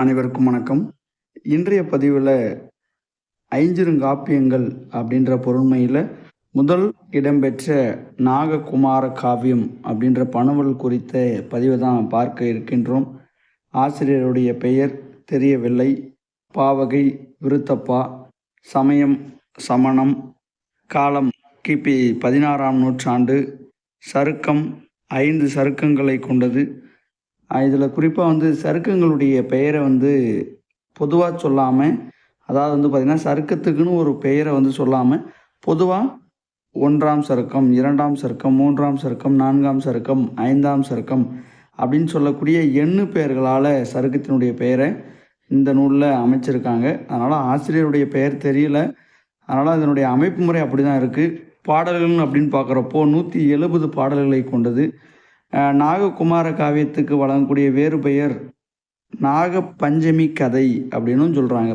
அனைவருக்கும் வணக்கம். இன்றைய பதிவில் ஐஞ்சிருங்காப்பியங்கள் அப்படின்ற பொருண்மையில் முதல் இடம்பெற்ற நாககுமார காவியம் அப்படின்ற பணுவல் குறித்த பதிவை தான் பார்க்க இருக்கின்றோம். ஆசிரியருடைய பெயர் தெரியவில்லை. பாவகை விருத்தப்பா சமயம் சமணம் காலம் கிபி பதினாறாம் நூற்றாண்டு சருக்கம் ஐந்து சருக்கங்களை கொண்டது. இதில் குறிப்பாக வந்து சருக்கங்களுடைய பெயரை வந்து பொதுவாக சொல்லாமல் அதாவது வந்து பார்த்திங்கன்னா சருக்கத்துக்குன்னு ஒரு பெயரை வந்து சொல்லாமல் பொதுவாக ஒன்றாம் சருக்கம் இரண்டாம் சருக்கம் மூன்றாம் சருக்கம் நான்காம் சருக்கம் ஐந்தாம் சருக்கம் அப்படின்னு சொல்லக்கூடிய எண்ணு பெயர்களால் சருக்கத்தினுடைய பெயரை இந்த நூலில் அமைச்சிருக்காங்க. அதனால் ஆசிரியருடைய பெயர் தெரியல. அதனால் அதனுடைய அமைப்பு முறை அப்படி தான் இருக்குது பாடல்கள் அப்படின்னு பார்க்குறப்போ நூற்றி எழுபது பாடல்களை கொண்டது. நாககுமார காவியத்துக்கு வழங்கக்கூடிய வேறு பெயர் நாக பஞ்சமி கதை அப்படின்னும் சொல்கிறாங்க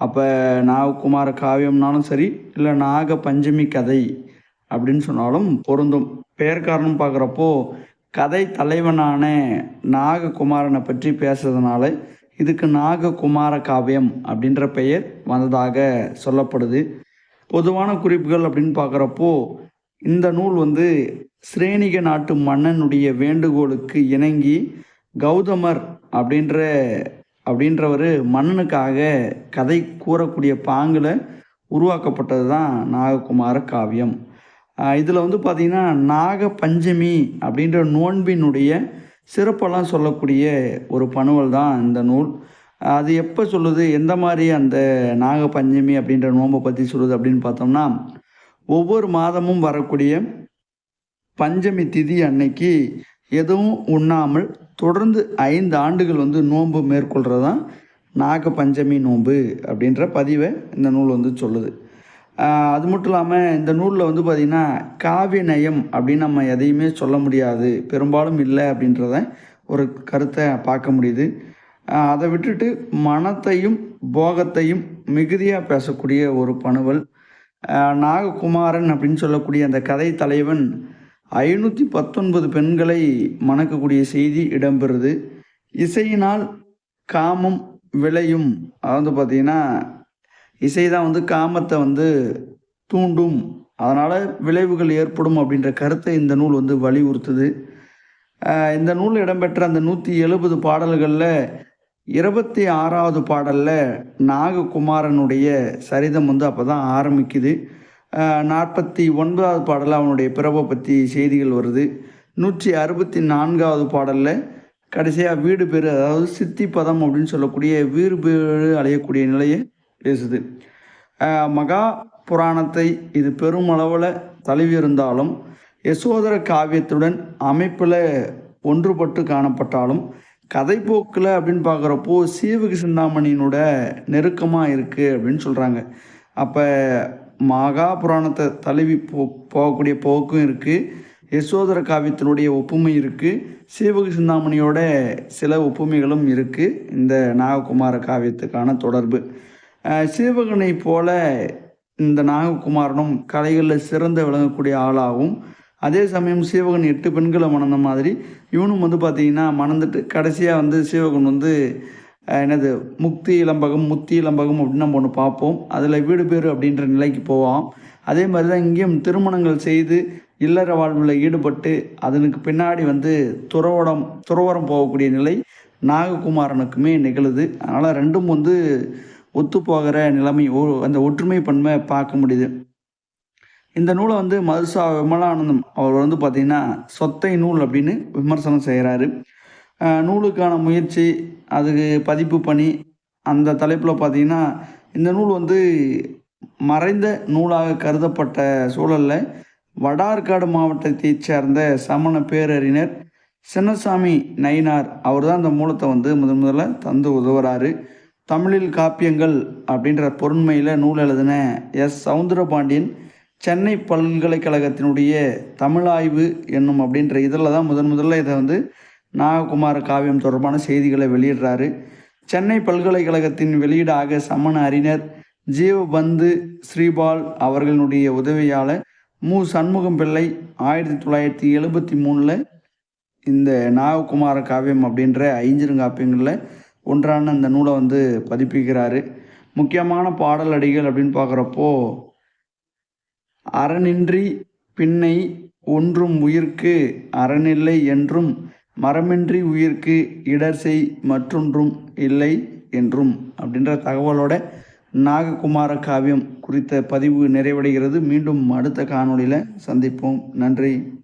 அப்போ நாககுமார காவியம்னாலும் சரி இல்லை நாக பஞ்சமி கதை அப்படின்னு சொன்னாலும் பொருந்தும். பெயர் காரணம் பார்க்குறப்போ கதை தலைவனான நாககுமாரனை பற்றி பேசுறதுனால இதுக்கு நாககுமார காவியம் அப்படின்ற பெயர் வந்ததாக சொல்லப்படுது. பொதுவான குறிப்புகள் அப்படின்னு பார்க்குறப்போ இந்த நூல் வந்து ஸ்ரேனிக நாட்டு மன்னனுடைய வேண்டுகோளுக்கு இணங்கி கௌதமர் அப்படின்ற அப்படின்றவர் மன்னனுக்காக கதை கூறக்கூடிய பாங்கில் உருவாக்கப்பட்டது தான் நாககுமார காவியம். இதில் வந்து பார்த்திங்கன்னா நாக பஞ்சமி அப்படின்ற நோன்பினுடைய சிறப்பெல்லாம் சொல்லக்கூடிய ஒரு பணுவல் தான் இந்த நூல். அது எப்போ சொல்லுது? எந்த மாதிரி அந்த நாக பஞ்சமி அப்படின்ற நோன்பை பற்றி சொல்லுது அப்படின்னு பார்த்தோம்னா ஒவ்வொரு மாதமும் வரக்கூடிய பஞ்சமி திதி அன்னைக்கு எதுவும் உண்ணாமல் தொடர்ந்து ஐந்து ஆண்டுகள் வந்து நோன்பு மேற்கொள்கிறது தான் நாக பஞ்சமி நோன்பு அப்படின்ற பதிவை இந்த நூல் வந்து சொல்லுது. அது மட்டும் இல்லாமல் இந்த நூலில் வந்து பார்த்திங்கன்னா காவிய நயம் அப்படின்னு நம்ம எதையுமே சொல்ல முடியாது பெரும்பாலும் இல்லை அப்படின்றத ஒரு கருத்தை பார்க்க முடியுது. அதை விட்டுட்டு மனத்தையும் போகத்தையும் மிகுதியாக பேசக்கூடிய ஒரு பணுவல் நாககுமாரன் அப்படின்னு சொல்லக்கூடிய அந்த கதை தலைவன் ஐநூற்றி பத்தொன்பது பெண்களை மணக்கக்கூடிய செய்தி இடம்பெறுது. இசையினால் காமம் விளையும். அதாவது பார்த்திங்கன்னா இசை தான் வந்து காமத்தை வந்து தூண்டும். அதனால் விளைவுகள் ஏற்படும் அப்படின்ற கருத்தை இந்த நூல் வந்து வலியுறுத்துது. இந்த நூலில் இடம்பெற்ற அந்த நூற்றி எழுபது பாடல்களில் இருபத்தி ஆறாவது பாடலில் நாககுமாரனுடைய சரிதம் வந்து அப்போ தான் ஆரம்பிக்குது நாற்பத்தி ஒன்பதாவது பாடலில் அவனுடைய பிறப்பை பற்றி செய்திகள் வருது. நூற்றி அறுபத்தி நான்காவது பாடலில் கடைசியாக வீடு பேர் அதாவது சித்தி பதம் அப்படின்னு சொல்லக்கூடிய வீடு பேர் அடையக்கூடிய நிலையை பேசுது. மகா புராணத்தை இது பெருமளவில் தழுவி இருந்தாலும் யசோதர காவியத்துடன் அமைப்பில் ஒன்றுபட்டு காணப்பட்டாலும் கதைப்போக்கில் அப்படின்னு பார்க்குறப்போ சீவக சிந்தாமணியினோட நெருக்கமாக இருக்குது அப்படின்னு சொல்கிறாங்க அப்போ மகா புராணத்தை தழுவி போ போகக்கூடிய போக்கும் இருக்குது யசோதர காவியத்தினுடைய ஒப்புமை இருக்குது சீவக சிந்தாமணியோட சில ஒப்புமைகளும் இருக்குது இந்த நாககுமார காவியத்துக்கான தொடர்பு. சீவகனை போல இந்த நாககுமாரனும் கலைகளில் சிறந்து விளங்கக்கூடிய ஆளாகவும் அதே சமயம் சீவகன் எட்டு பெண்களை மணந்த மாதிரி இவனும் வந்து பார்த்தீங்கன்னா மணந்துட்டு கடைசியாக வந்து சீவகன் வந்து என்னது முக்தி இளம்பகம் முத்தி இளம்பகம் அப்படின்னு நம்ம ஒன்று பார்ப்போம். அதில் வீடு பேர் அப்படின்ற நிலைக்கு போவோம் அதே மாதிரி தான் இங்கேயும் திருமணங்கள் செய்து இல்லற வாழ்வில் ஈடுபட்டு அதனுக்கு பின்னாடி வந்து துறவடம் துறவரம் போகக்கூடிய நிலை நாககுமாரனுக்குமே நிகழுது. அதனால் ரெண்டும் வந்து ஒத்துப்போகிற நிலைமை ஒ- அந்த ஒற்றுமை பன்மை பார்க்க முடியுது. இந்த நூலை வந்து மதுசா விமலானந்தம் அவர் வந்து பார்த்திங்கன்னா சொத்தை நூல் அப்படின்னு விமர்சனம் செய்கிறாரு. நூலுக்கான முயற்சி அதுக்கு பதிப்பு பணி அந்த தலைப்பில் பார்த்தீங்கன்னா இந்த நூல் வந்து மறைந்த நூலாக கருதப்பட்ட சூழலில் வடார்காடு மாவட்டத்தைச் சேர்ந்த சமண பேரறிஞர் சின்னசாமி நயினார் அவர் தான் அந்த மூலத்தை வந்து முதன் முதல்ல தந்து உதவுறாரு. தமிழில் காப்பியங்கள் அப்படின்ற பொருண்மையில் நூல் எழுதின எஸ் சவுந்தரபாண்டியன் சென்னை பல்கலைக்கழகத்தினுடைய தமிழாய்வு என்னும் அப்படின்ற இதில் தான் முதன் முதல்ல இதை வந்து நாககுமார காவியம் தொடர்பான செய்திகளை வெளியிடுறாரு. சென்னை பல்கலைக்கழகத்தின் வெளியீடாக சமண அறிஞர் ஜீவபந்து ஸ்ரீபால் அவர்களுடைய உதவியால் மு. சண்முகம் பிள்ளை ஆயிரத்தி தொள்ளாயிரத்தி எழுபத்தி மூணில் இந்த நாககுமார காவியம் அப்படின்ற ஐஞ்சிருங்காப்பியங்களில் ஒன்றான அந்த நூலை வந்து பதிப்பிக்கிறாரு. முக்கியமான பாடல் அடிகள் அப்படின்னு பார்க்குறப்போ அறனின்றி பின்னை ஒன்றும் உயிர்க்கு அறனில்லை என்றும் மரமின்றி உயிர்க்கு இடர் செய் மற்றொன்றும் இல்லை என்றும் அப்படின்ற தகவலோட நாககுமார காவியம் குறித்த பதிவு நிறைவடைகிறது. மீண்டும் அடுத்த காணொளியில் சந்திப்போம். நன்றி.